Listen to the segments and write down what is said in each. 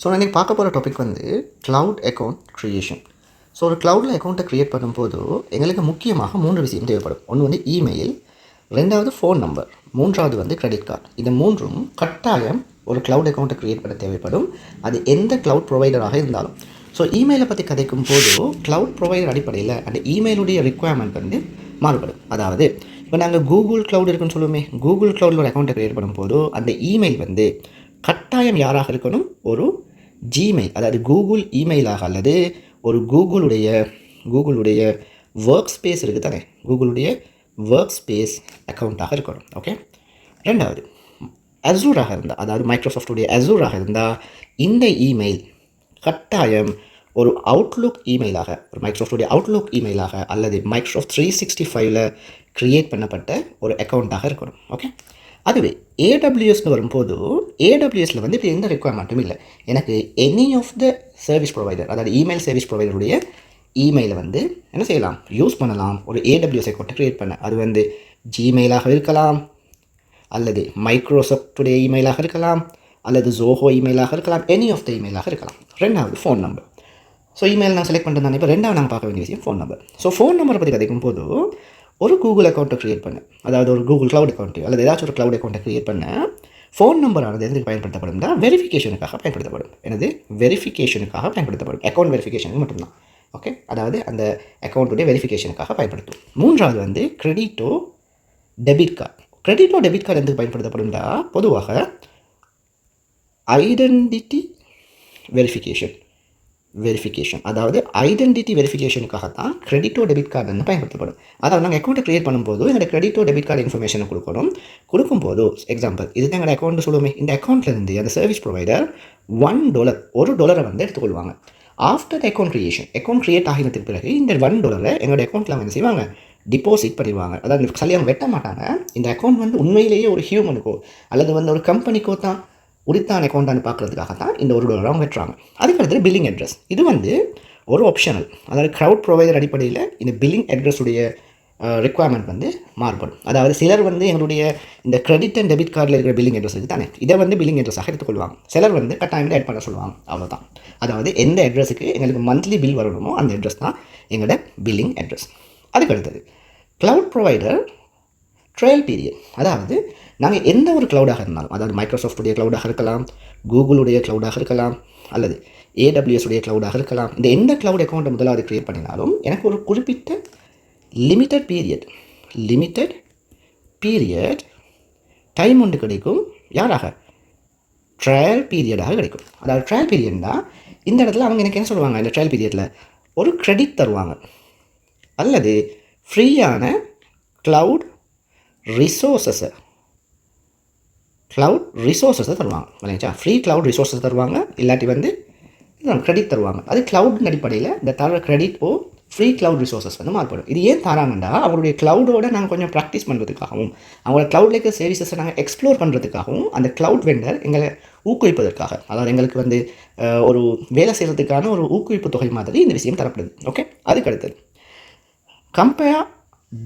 So நான் இன்றைக்கி பார்க்க போகிற டாபிக் வந்து க்ளவுட் அக்கௌண்ட் க்ரியேஷன் ஸோ ஒரு க்ளவுடில் அக்கௌண்ட்டை க்ரியேட் பண்ணும்போது எங்களுக்கு முக்கியமாக மூன்று விஷயம் தேவைப்படும். ஒன்று வந்து இமெயில் ரெண்டாவது ஃபோன் நம்பர் மூன்றாவது வந்து கிரெடிட் கார்டு இந்த மூன்றும் கட்டாயம் ஒரு க்ளவுட் அக்கௌண்ட்டை க்ரியேட் பண்ண தேவைப்படும். அது எந்த க்ளவுட் ப்ரொவைடராக இருந்தாலும். ஸோ இமெயிலை பற்றி கதைக்கும் போது க்ளவுட் ப்ரொவைடர் அடிப்படையில் அந்த இமெயிலுடைய ரிக்குவயர்மெண்ட் வந்து மாறுபடும். அதாவது இப்போ நாங்கள் கூகுள் க்ளவுட் இருக்குன்னு சொல்லுவோமே. கூகுள் க்ளவுடில் ஒரு அக்கௌண்ட்டை க்ரியேட் பண்ணும்போது அந்த இமெயில் வந்து கட்டாயம் யாராக இருக்கணும்? ஒரு ஜிமெயில் அதாவது கூகுள் இமெயிலாக அல்லது ஒரு கூகுளுடைய கூகுளுடைய ஒர்க் ஸ்பேஸ் இருக்குது தானே? கூகுளுடைய ஒர்க் ஸ்பேஸ் அக்கௌண்ட்டாக இருக்கணும் ஓகே ரெண்டாவது அசூராக இருந்தால் அதாவது மைக்ரோசாஃப்டுடைய அசூராக இருந்தால் இந்த இமெயில் கட்டாயம் ஒரு அவுட்லுக் இமெயிலாக ஒரு மைக்ரோசாஃப்டுடைய அவுட்லுக் இமெயிலாக அல்லது மைக்ரோசாஃப்ட் த்ரீ சிக்ஸ்டி ஃபைவ்ல க்ரியேட் பண்ணப்பட்ட ஒரு அக்கௌண்ட்டாக இருக்கணும் ஓகே அதுவே ஏடபிள்யூஎஸ்னு வரும்போது ஏடபிள்யூஎஸில் வந்து இப்போ எந்த ரெக்குவயர்மெண்ட்டும் இல்லை. எனக்கு any of the service provider அதாவது இமெயில் சர்வீஸ் ப்ரொவைடருடைய இமெயிலை வந்து என்ன செய்யலாம்? யூஸ் பண்ணலாம். ஒரு ஏடபிள்யூஎஸ் அக்கௌண்ட்டை க்ரியேட் பண்ண. அது வந்து ஜிமெயிலாக இருக்கலாம் அல்லது மைக்ரோசாஃப்டுடைய இமெயிலாக இருக்கலாம் அல்லது ஜோஹோ இமெயிலாக இருக்கலாம் எனி ஆஃப் த இமெயிலாக இருக்கலாம். ரெண்டாவது ஃபோன் நம்பர் ஸோ இமெயில் நான் செலக்ட் பண்ணுறது இப்போ ரெண்டாவது நாங்கள் பார்க்க வேண்டிய விஷயம் ஃபோன் நம்பர் ஸோ ஃபோன் நம்பரை பற்றி கதைக்கும் போது ஒரு கூகுள் அக்கௌண்ட்டை க்ரியேட் பண்ண. அதாவது ஒரு கூகுள் க்ளவுட் அக்கௌண்ட்டு அல்லது ஏதாச்சும் ஒரு க்ளவுட் அக்கௌண்ட்டை க்ரியேட் பண்ண. ஃபோன் நம்பரானது எதுக்கு பயன்படுத்தப்படும்? தான் வெரிஃபிகேஷனுக்காக பயன்படுத்தப்படும். எனது வெரிஃபிகேஷனுக்காக பயன்படுத்தப்படும். அக்கௌண்ட் வெரிஃபிகேஷனுக்கு மட்டும்தான். ஓகே அதாவது அந்த அக்கௌண்ட்டுடைய வெரிஃபிகேஷனுக்காக பயன்படுத்தும். மூன்றாவது வந்து கிரெடிட்டோ டெபிட் கார்டு கிரெடிட்டோ டெபிட் கார்டு எதுக்கு பயன்படுத்தப்படும்னா பொதுவாக ஐடென்டிட்டி வெரிஃபிகேஷன் வெரிஃபிகேஷன் அதாவது ஐடென்டிட்டி வெரிஃபிகேஷனுக்காக தான் கிரெடிட்டோ டெபிட் கார்டு வந்து பயன்படுத்தப்படும். அதாவது நாங்கள் அக்கௌண்ட்டை க்ரியேட் பண்ணும்போது எங்களோட கிரெடிட்டோ டெபிட் கார்டு இன்ஃபர்மேஷனை கொடுக்கணும். கொடுக்கும்போது எக்ஸாம்பிள் இது தான் எங்களோட அக்கௌண்ட் சொல்லுவோமே. இந்த அக்கௌண்ட்லேருந்து அந்த சர்வீஸ் ப்ரொவைடர் ஒன் டாலர் ஒரு டாலரை வந்து எடுத்துக்கொள்வாங்க. After account creation account create ஆகினதுக்கு பிறகு இந்த ஒன் டாலரை எங்களோட அக்கௌண்ட்டில் என்ன செய்வாங்க? டிபாசிட் பண்ணிடுவாங்க. அதாவது சரி அவங்க வெட்ட மாட்டாங்க. இந்த அக்கௌண்ட் வந்து உண்மையிலேயே ஒரு ஹியூமனுக்கோ அல்லது வந்து ஒரு கம்பெனிக்கோ தான் உரித்தான அக்கௌண்ட்டானு பார்க்குறதுக்காக தான் இந்த ஒரு டாலர் அவங்க வெட்டுறாங்க அதுக்கடுத்து பில்லிங் அட்ரஸ் இது வந்து ஒரு ஆப்ஷனல் அதாவது க்ரௌட் ப்ரொவைடர் அடிப்படையில் இந்த பில்லிங் அட்ரஸுடைய ரெக்குவயர்மெண்ட் வந்து மாறுபடும். அதாவது சிலர் வந்து எங்களுடைய இந்த கிரெடிட் அண்ட் டெபிட் கார்டில் இருக்கிற பில்லிங் அட்ரஸ் இருக்குது தானே இதை வந்து பில்லிங் அட்ரஸாக எடுத்துக்கொள்வாங்க. சிலர் வந்து கட்டாயமில் ஆட் பண்ண சொல்லுவாங்க. அவ்வளோதான் அதாவது எந்த அட்ரஸுக்கு எங்களுக்கு மந்த்லி பில் வரணுமோ அந்த அட்ரஸ் தான் எங்களோட பில்லிங் அட்ரஸ் அதுக்கு அடுத்தது க்ளவுட் ப்ரொவைடர் ட்ரையல் பீரியட் அதாவது நாங்கள் எந்த ஒரு க்ளவுடாக இருந்தாலும் அதாவது மைக்ரோசாஃப்டுடைய க்ளவுடாக இருக்கலாம் கூகுளுடைய க்ளவுடாக இருக்கலாம் அல்லது ஏடபிள்யூஎஸ் உடைய க்ளவுடாக இருக்கலாம் இந்த எந்த க்ளவுட் அக்கௌண்ட்டை முதலாவது க்ரியேட் பண்ணினாலும் எனக்கு ஒரு குறிப்பிட்ட limited period limited period time ஒன்று கிடைக்கும். யாராக? ட்ரையல் பீரியடாக கிடைக்கும். அதாவது ட்ரையல் பீரியட்னா இந்த இடத்துல அவங்க எனக்கு என்ன சொல்லுவாங்க இந்த ட்ரையல் பீரியடில் ஒரு க்ரெடிட் தருவாங்க. அல்லது ஃப்ரீயான க்ளவுட் ரிசோர்ஸஸை க்ளவுட் ரிசோர்ஸஸை தருவாங்க. இல்லைங்களா? ஃப்ரீ க்ளவுட் ரிசோர்ஸஸ் தருவாங்க. இல்லாட்டி வந்து க்ரெடிட் தருவாங்க. அது க்ளவுட் அடிப்படையில் இந்த தர க்ரெடிட் ஓ ஃப்ரீ க்ளவுட் ரிசோர்ஸஸ் வந்து மாறுபடும். இது ஏன் தராங்கன்னா அவருடைய க்ளவுடோட நாங்கள் கொஞ்சம் ப்ராக்டிஸ் பண்ணுறதுக்காகவும் அவங்களோட க்ளவுட்ல இருக்க சர்வீசஸை நாங்கள் எக்ஸ்ப்ளோர் பண்ணுறதுக்காகவும் அந்த க்ளவுட் வெண்டர் எங்களை ஊக்குவிப்பதற்காக அதாவது எங்களுக்கு வந்து ஒரு வேலை செய்கிறதுக்கான ஒரு ஊக்குவிப்பு தொகை மாதிரி இந்த விஷயம் தரப்படுது. ஓகே அதுக்கு அடுத்தது compare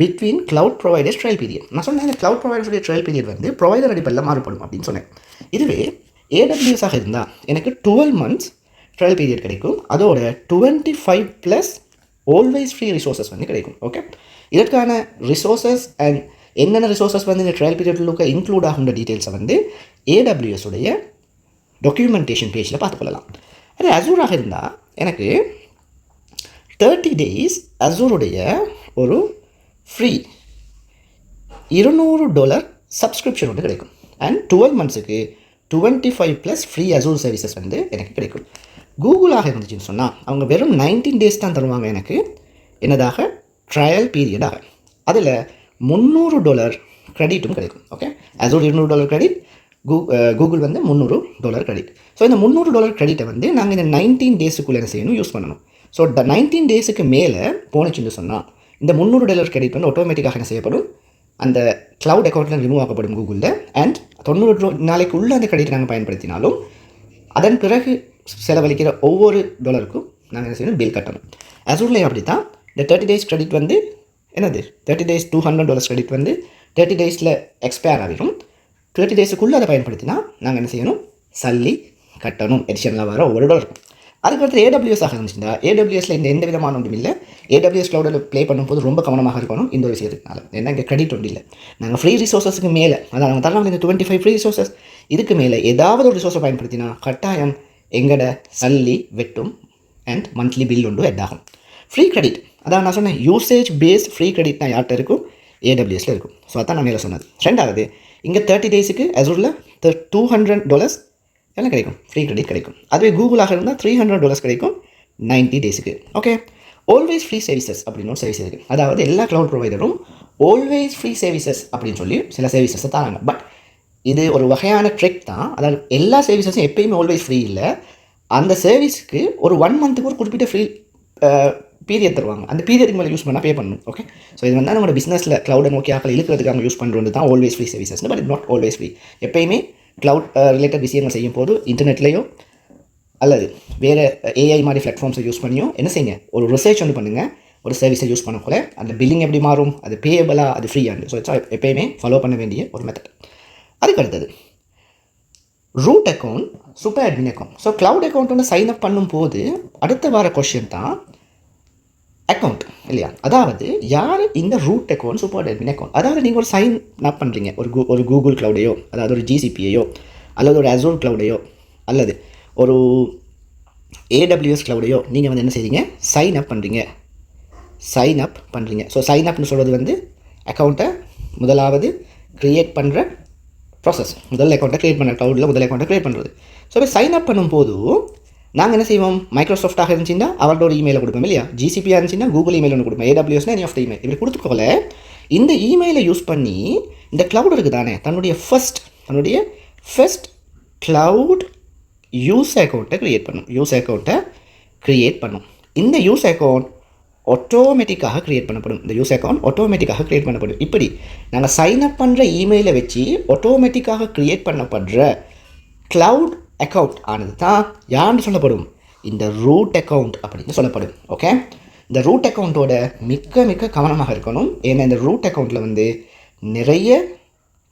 between cloud providers trial period நான் சொன்னேன் இந்த க்ளவுட் ப்ரொவைடர்ஸுடைய ட்ரையல் பீரியட் வந்து ப்ரொவைடர் அடிப்படையில் மாறுபடும் அப்படின்னு சொன்னேன். இதுவே ஏடபிள்யூஎஸாக இருந்தால் எனக்கு டுவெல் மந்த்ஸ் ட்ரையல் பீரியட் கிடைக்கும். அதோட twenty five plus always free resources வந்து கிடைக்கும். ஓகே இதற்கான ரிசோர்ஸஸ் அண்ட் என்னென்ன ரிசோர்ஸஸ் வந்து இந்த ட்ரையல் பீரியட்லுக்கு இன்க்ளூட் ஆகுன்ற டீட்டெயில்ஸை வந்து ஏடபிள்யூஎஸ் உடைய டாக்குமெண்டேஷன் பேஜில் பார்த்துக்கொள்ளலாம் அது அசூராக இருந்தால் எனக்கு தேர்ட்டி டேஸ் அசூருடைய ஒரு ஃப்ரீ இருநூறு டாலர் சப்ஸ்கிரிப்ஷன் வந்து கிடைக்கும். And twelve மந்த்ஸுக்கு twenty five plus free Azure services வந்து எனக்கு கிடைக்கும். கூகுளாக இருந்துச்சுன்னு சொன்னால் அவங்க வெறும் நைன்டீன் டேஸ் தான் தருவாங்க எனக்கு. என்னதாக? ட்ரையல் பீரியடாக அதில் முந்நூறு டாலர் க்ரெடிட்டும் கிடைக்கும். ஓகே அசூர் இருநூறு டாலர் க்ரெடிட் கூ கூகுள் வந்து முந்நூறு டாலர் க்ரெடிட் ஸோ இந்த முந்நூறு டாலர் க்ரெடிட்டை வந்து நாங்கள் இந்த நைன்டீன் டேஸுக்குள்ளே என்ன செய்யணும்? யூஸ் பண்ணணும். ஸோ த நைன்டீன் டேஸுக்கு மேலே போணுச்சுன்னு சொன்னால் இந்த முந்நூறு டாலர் கிரெடிட் வந்து ஆட்டோமேட்டிக்காக என்ன செய்யப்படும். அந்த க்ளவுட் அக்கௌண்ட்டில் ரிமூவ் ஆகப்படும் கூகுளில் அண்ட் தொண்ணூறு நாளைக்கு உள்ள அந்த கிரெடிட் நாங்கள் பயன்படுத்தினாலும் அதன் பிறகு செலவழிக்கிற ஒவ்வொரு டாலருக்கும் நாங்கள் என்ன செய்யணும்? பில் கட்டணும். அசூர்லேயும் அப்படி தான் இந்த தேர்ட்டி டேஸ் கிரெடிட் வந்து என்னது? Thirty days two hundred dollars credit வந்து தேர்ட்டி டேஸில் எக்ஸ்பயர் ஆகிடும் தேர்ட்டி டேஸுக்குள்ளே அதை பயன்படுத்தினா நாங்கள் என்ன செய்யணும்? சல்லி கட்டணும். எடிஷனலாக வர ஒவ்வொரு டாலருக்கும் அதுக்கடுத்து ஏடபிள்யூஎஸ் ஆக இருந்துச்சுன்னா ஏடபிள்யூஎஸில் இந்த எந்த விதமான ஒன்றும் இல்லை. ஏடபிள்யூஎஸ் க்ளவுடில் ப்ளே பண்ணும்போது ரொம்ப கவனமாக இருக்கணும் இந்த ஒரு விஷயத்துக்குனால. ஏன்னா இங்கே கிரெடிட் ஒன்றும் இல்லை. நாங்கள் ஃப்ரீ ரிசோர்ஸஸுக்கு மேலே அதான் நாங்கள் தரலாம் இந்த டுவெண்ட்டி ஃபைவ் ஃப்ரீ ரிசோர்ஸஸ் இதுக்கு மேலே ஏதாவது ஒரு ரிசோர்ஸை பயன்படுத்தினா கட்டாயம் எங்கட சல்லி வெட்டும் அண்ட் மந்த்லி பில் ஒன்று ஹெட் ஆகும். ஃப்ரீ கிரெடிட் அதான் நான் சொன்னேன் யூசேஜ் பேஸ்ட் ஃப்ரீ கிரெடிட்னா யார்கிட்ட இருக்கும்? ஏடபிள்யூஎஸில் இருக்கும். ஸோ அதான் நான் மேலே சொன்னது. ரெண்டாவது இங்கே தேர்ட்டி டேஸுக்கு அசூரில் டூ ஹண்ட்ரட் டாலர்ஸ் எல்லாம் கிடைக்கும். ஃப்ரீ கிரெடிட் கிடைக்கும். அதுவே கூகுளாக இருந்தால் த்ரீ ஹண்ட்ரட் டாலர்ஸ் கிடைக்கும் நைன்ட்டி டேஸுக்கு ஓகே ஆல்வேஸ் ஃப்ரீ சர்வீசஸ் அப்படின்னு ஒரு சர்வீஸ் இருக்குது அதாவது எல்லா க்ளவுட் ப்ரொவைடரும் ஆல்வேஸ் ஃப்ரீ சர்வீசஸ் அப்படின்னு சொல்லி சில சர்வீசஸை தராங்க. பட் இது ஒரு வகையான ட்ரெக் தான். அதாவது எல்லா சர்வீசஸும் எப்பயுமே ஆல்வேஸ் ஃப்ரீ இல்லை. அந்த சர்வீஸ்க்கு ஒரு ஒன் மந்த்துக்கு ஒரு குறிப்பிட்ட ஃப்ரீ பீரியட் தருவாங்க. அந்த பீரியடுக்கு மேலே யூஸ் பண்ணால் பே பண்ணணும். ஓகே ஸோ இது வந்து நம்ம பிஸ்னஸில் க்ளவுடை நோக்கி ஆக்கள் அவங்க யூஸ் பண்ணுறது தான் always free services but it not always free எப்பயுமே க்ளவுட் ரிலேட்டட் uh, விஷயங்கள் செய்யும் போது இன்டர்நெட்லேயோ அல்லது வேறு ஏஐ மாதிரி பிளாட்ஃபார்ம்ஸை யூஸ் பண்ணியோ என்ன செய்யுங்க? ஒரு ரிசர்ச் ஒன்று பண்ணுங்கள் ஒரு சர்வீஸை யூஸ் பண்ணக்குள்ள அந்த பில்லிங் எப்படி மாறும்? அது பேயபிளாக அது ஃப்ரீயாக ஸோ இட்ஸ் எப்பயுமே ஃபாலோ பண்ண வேண்டிய ஒரு மெத்தட் அதுக்கு அடுத்தது root account super admin account so cloud account வந்து சைன் அப் பண்ணும்போது அடுத்த வார கொஷின் தான் அக்கௌண்ட் இல்லையா? அதாவது யார் இந்த root account super admin account அதாவது நீங்கள் ஒரு சைன் அப் பண்ணுறீங்க ஒரு கூ ஒரு கூகுள் க்ளவுடையோ அதாவது ஒரு ஜிசிபியையோ அல்லது ஒரு அசூர் க்ளவுடையோ அல்லது ஒரு ஏடபிள்யூஎஸ் க்ளவுடையோ நீங்கள் வந்து என்ன செய்கிறீங்க சைன் அப் பண்ணுறீங்க சைன் அப் பண்ணுறீங்க ஸோ சைன் அப்னு சொல்கிறது வந்து அக்கௌண்ட்டை முதலாவது க்ரியேட் பண்ணுற ப்ராசஸ் முதல் அக்கௌண்ட்டை க்ரியேட் பண்ணுற க்ளவுடில் முதல் அக்கௌண்ட்டை க்ரியேட் பண்ணுறது ஸோ இப்போ சைன் அப் பண்ணும்போது நாங்கள் என்ன செய்வோம்? மைக்ரோசாஃப்டாக இருந்துச்சுன்னா அவரோட இமெயிலை கொடுப்போம் இல்லையா? ஜிசிபியாக இருந்துச்சுன்னா கூகுள் இமெயில் ஒன்று கொடுப்போம் ஏடபிள்யூஎஸ்னா எனி ஆஃப் த இமெயில் இப்படி கொடுத்துக்கோல இந்த இமெயிலை யூஸ் பண்ணி இந்த க்ளவுட் இருக்குது தானே தன்னுடைய ஃபஸ்ட் தன்னுடைய ஃபஸ்ட் க்ளவுட் யூஸ் அக்கௌண்ட்டை க்ரியேட் பண்ணும். யூஸ் அக்கௌண்ட்டை க்ரியேட் பண்ணும். இந்த யூஸ் அக்கௌண்ட் ஆட்டோமேட்டிக்காக க்ரியேட் பண்ணப்படும். இந்த யூஸ் அக்கௌண்ட் ஆட்டோமேட்டிக்காக க்ரியேட் பண்ணப்படும். இப்படி நாங்கள் சைன் அப் பண்ணுற இமெயிலை வச்சு ஆட்டோமேட்டிக்காக க்ரியேட் பண்ணப்படுற க்ளவுட் அக்கௌண்ட் ஆனது தான் யாருன்னு சொல்லப்படும்? இந்த ரூட் அக்கௌண்ட் அப்படின்னு சொல்லப்படும். ஓகே இந்த ரூட் அக்கௌண்ட்டோட மிக்க மிக்க கவனமாக இருக்கணும். ஏன்னா இந்த ரூட் அக்கௌண்ட்டில் வந்து நிறைய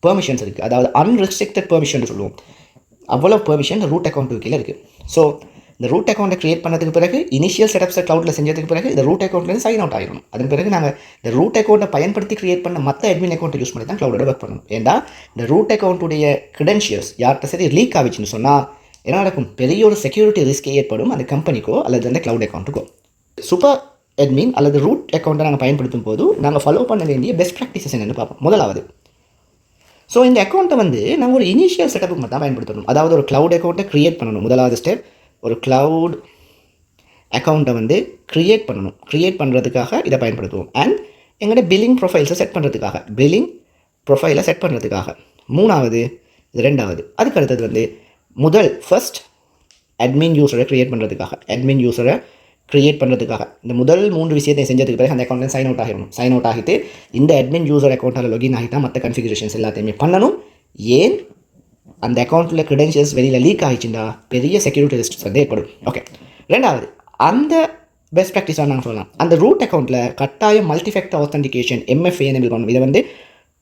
பெர்மிஷன்ஸ் இருக்குது அதாவது அன்ரெஸ்ட்ரிக்டட் பெர்மிஷன் சொல்லுவோம். அவ்வளோ பெர்மிஷன் ரூட் அக்கௌண்ட் கீழே இருக்குது ஸோ இந்த ரூட் அக்கௌண்ட்டை க்ரியேட் பண்ணதுக்கு பிறகு இனிஷியல் செட்டப்ஸை க்ளவுடில் செஞ்சதுக்கு பிறகு இந்த ரூட் அக்கௌண்ட்லேருந்து சைன் அவுட் ஆகிடும் அதன் பிறகு நாங்கள் இந்த ரூட் அக்கௌண்ட்டை பயன்படுத்தி க்ரியேட் பண்ண மற்ற அட்மின் அக்கௌண்ட்டை யூஸ் பண்ணி தான் க்ளவுடோட ஒர்க் பண்ணணும். ஏன்னா இந்த ரூட் அக்கௌண்ட்டுடைய கிரெடென்ஷியல்ஸ் யார்கிட்ட சரி லீக் ஆகிச்சுன்னு சொன்னால் என்ன நடக்கும்? பெரிய ஒரு செக்யூரிட்டி ரிஸ்க் ஏற்படும் அந்த கம்பெனிக்கோ அல்லது அந்த க்ளவுட் அக்கௌண்ட்டுக்கோ சூப்பர் அட்மின் அல்லது ரூட் அக்கௌண்ட்டை நாங்கள் பயன்படுத்தும் போது நாங்கள் ஃபாலோ பண்ண வேண்டிய பெஸ்ட் ப்ராக்டிசஸ் என்னென்னு பார்ப்போம். முதலாவது. ஸோ இந்த அக்கௌண்ட்டை வந்து நாங்கள் ஒரு இனிஷியல் செட்டப்புக்கு மட்டும் தான் பயன்படுத்தணும். அதாவது ஒரு க்ளவுட் அக்கௌண்ட்டை க்ரியேட் பண்ணணும். முதலாவது ஸ்டெப் ஒரு க்ளவுட் அக்கௌண்ட்டை வந்து க்ரியேட் பண்ணணும். க்ரியேட் பண்ணுறதுக்காக இதை பயன்படுத்துவோம். அண்ட் எங்களோட பில்லிங் ப்ரொஃபைல்ஸை செட் பண்ணுறதுக்காக பில்லிங் ப்ரொஃபைலை செட் பண்ணுறதுக்காக மூணாவது இது ரெண்டாவது அதுக்கு அடுத்தது வந்து முதல் ஃபஸ்ட் அட்மின் யூஸரை க்ரியேட் பண்ணுறதுக்காக அட்மின் யூஸரை க்ரியேட் பண்ணுறதுக்காக இந்த முதல் மூன்று விஷயத்தை செஞ்சதுக்கு பிறகு அந்த அக்கௌண்ட்டில் சைன் அவுட் ஆகிடணும். சைன் அவுட் ஆகிட்டு இந்த அட்மின் யூசர் அக்கௌண்ட்டில் லோக்கின் ஆகி தான் மற்ற கன்ஃபிகரேஷன்ஸ் எல்லாத்தையுமே பண்ணணும். ஏன்? அந்த அக்கௌண்ட்டில் க்ரெடென்ஷியல்ஸ் வெளியில் லீக் ஆகிடுச்சுன்னா பெரிய செக்யூரிட்டி ரிஸ்க்ஸ் வந்து ஏற்படும் ஓகே ரெண்டாவது அந்த பெஸ்ட் ப்ராக்டிஸாக நாங்கள் சொல்லலாம். அந்த ரூட் அக்கௌண்ட்டில் கட்டாயம் multi factor authentication MFA enable பண்ணணும். இதை வந்து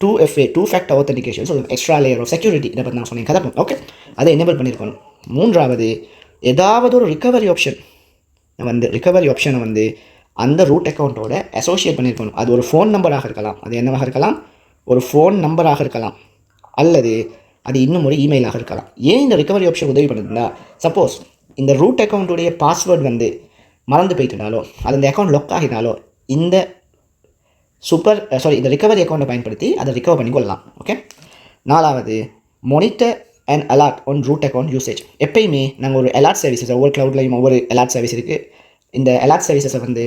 two FA two factor authentication சொல்லுவோம். எக்ஸ்ட்ரா லேயர் ஆஃப் செக்யூரிட்டி இதை பற்றி நான் சொன்னேன். கதப்போம் ஓகே அதை எனபிள் பண்ணியிருக்கணும். மூன்றாவது ஏதாவது ஒரு ரிகவரி ஆப்ஷன் வந்து ரிகவரி ஆப்ஷனை வந்து அந்த ரூட் அக்கௌண்ட்டோட அசோசியேட் பண்ணியிருக்கணும். அது ஒரு ஃபோன் நம்பராக இருக்கலாம். அது என்னவாக இருக்கலாம்? ஒரு ஃபோன் நம்பராக இருக்கலாம். அல்லது அது இன்னும் ஒரு இமெயிலாக இருக்கலாம். ஏன் இந்த ரிகவரி ஆப்ஷன் உதவி பண்ணுதுன்னா சப்போஸ் இந்த ரூட் அக்கௌண்ட்டுடைய பாஸ்வேர்டு வந்து மறந்து போயிட்டனாலோ அது அந்த அக்கௌண்ட் லொக் ஆகினாலோ இந்த சூப்பர் சாரி இந்த ரிகவரி அக்கௌண்ட்டை பயன்படுத்தி அதை ரிகவர் பண்ணிக்கொள்ளலாம் ஓகே நாலாவது monitor and alert on root account usage எப்பயுமே நாங்கள் ஒரு அலாட் சர்வீசஸ் ஒவ்வொரு க்ளவுட்லையும் ஒவ்வொரு அலாட் சர்வீஸ் இருக்குது இந்த அலாட் சர்வீசஸை வந்து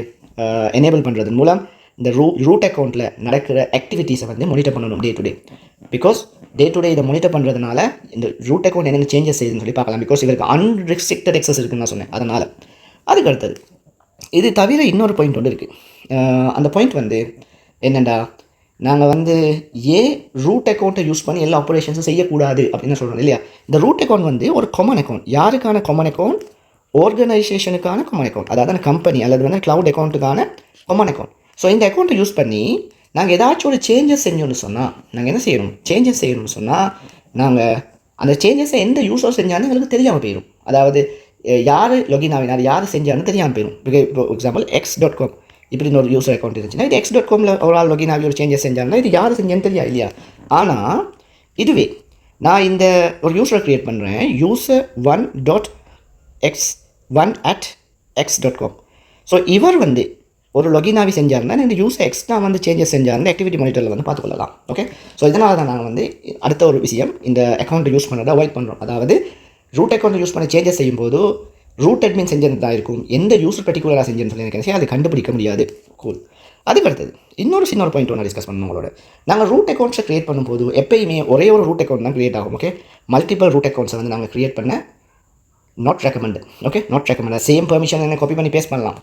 எனேபிள் பண்ணுறது மூலம் இந்த ரூ ரூட் அக்கௌண்ட்டில் நடக்கிற ஆக்டிவிட்டீஸை வந்து மானிட்டர் பண்ணணும் day to day because day to day இதை மானிட்டர் பண்ணுறதுனால இந்த ரூட் அக்கௌண்ட் என்னென்ன சேஞ்சஸ் செய்யுதுன்னு சொல்லி பார்க்கலாம். பிகாஸ் இவருக்கு அன்ரெஸ்ட்ரிக்டட் எக்ஸஸ் இருக்குன்னு நான் சொன்னேன். அதனால். அதுக்கு அடுத்தது. இது தவிர இன்னொரு பாயிண்ட் ஒன்று இருக்குது அந்த பாயிண்ட் வந்து என்னெண்டா? நாங்கள் வந்து ஏன் ரூட் அக்கௌண்ட்டை யூஸ் பண்ணி எல்லா ஆப்ரேஷன்ஸும் செய்யக்கூடாது அப்படின்னு சொல்கிறோம் இல்லையா? இந்த ரூட் அக்கௌண்ட் வந்து ஒரு காமன் அக்கௌண்ட் யாருக்கான காமன் அக்கௌண்ட் ஆர்கனைசேஷனுக்கான காமன் அக்கௌண்ட் அதாவது கம்பெனி அல்லது வந்து க்ளவுட் அக்கௌண்ட்டுக்கான காமன் அக்கௌண்ட் ஸோ இந்த அக்கௌண்ட்டை யூஸ் பண்ணி நாங்கள் ஏதாச்சும் ஒரு சேஞ்சஸ் செஞ்சோன்னு சொன்னால் நாங்கள் என்ன செய்யணும்? சேஞ்சஸ் செய்யணும்னு சொன்னால் நாங்கள் அந்த சேஞ்சஸை எந்த யூஸர் செஞ்சாலும் எங்களுக்கு தெரியாமல் போயிடும் அதாவது யார் லொகின் ஆகினார் யார் செஞ்சாலும் தெரியாமல் போயிடும் இப்போ எக்ஸாம்பிள் எக்ஸ் டாட் காம் இப்படி ஒரு யூசர் அக்கௌண்ட் இருந்துச்சுன்னா இது எக்ஸ் டாட் காமில் ஒரு ஆள் லொகின் ஆகி ஒரு சேஞ்சஸ் செஞ்சாங்கன்னா இது யார் செஞ்சேன்னு தெரியா இல்லையா? ஆனால் இதுவே நான் இந்த ஒரு யூசரை க்ரியேட் பண்ணுறேன் user one dot X one at X dot com so இவர் வந்து ஒரு லொகினாவி ஆகி செஞ்சாருன்னா இந்த யூசர் எக்ஸ்ட்ரா வந்து சேஞ்சஸ் செஞ்சாருன்னா ஆக்டிவிட்டி மானிட்டரில் வந்து பார்த்துக்கொள்ளலாம். ஓகே ஸோ இதனால தான் நாங்கள் வந்து அடுத்த ஒரு விஷயம் இந்த அக்கௌண்ட்டை யூஸ் பண்ணுறதை அவாய்ட் பண்ணுறோம் அதாவது ரூட் அக்கௌண்ட் யூஸ் பண்ண சேஞ்சஸ் செய்யும்போது ரூட் அட்மின் செஞ்சது தான் இருக்கும். எந்த யூசர் பர்டிகுலராக செஞ்சேன்னு சொல்லி எனக்கு அது கண்டுபிடிக்க முடியாது. கூல் அதுக்கு அடுத்தது இன்னொரு சின்ன ஒரு பாயிண்ட் ஒன்று டிஸ்கஸ் பண்ணணும் உங்களோட. நாங்கள் ரூட் அக்கௌண்ட்ஸை க்ரியேட் பண்ணும்போது எப்பயுமே ஒரே ஒரு ரூட் அக்கௌண்ட் தான் க்ரியேட் ஆகும். ஓகே மல்டிபிள் ரூட் அக்கௌண்ட்ஸை வந்து நாங்கள் க்ரியேட் பண்ண not recommended okay not recommend same permission என்ன காப்பி பண்ணி பேஸ்ட் பண்ணலாம்.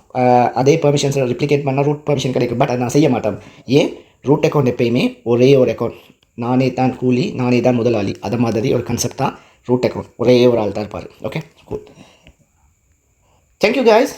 அதே பெர்மிஷன்ஸ் ரிப்ளிகேட் பண்ணால் ரூட் பெர்மிஷன் கிடைக்கும். பட் அதை நான் செய்ய மாட்டோம் ஏன்? ரூட் அக்கௌண்ட் எப்பயுமே ஒரே ஒரு அக்கௌண்ட் நானே தான் கூலி நானே தான் முதலாளி. அது மாதிரி ஒரு கான்செப்ட் தான் ரூட் அக்கௌண்ட் ஒரே ஒரு ஆள் தான் இருப்பார். Okay cool thank you guys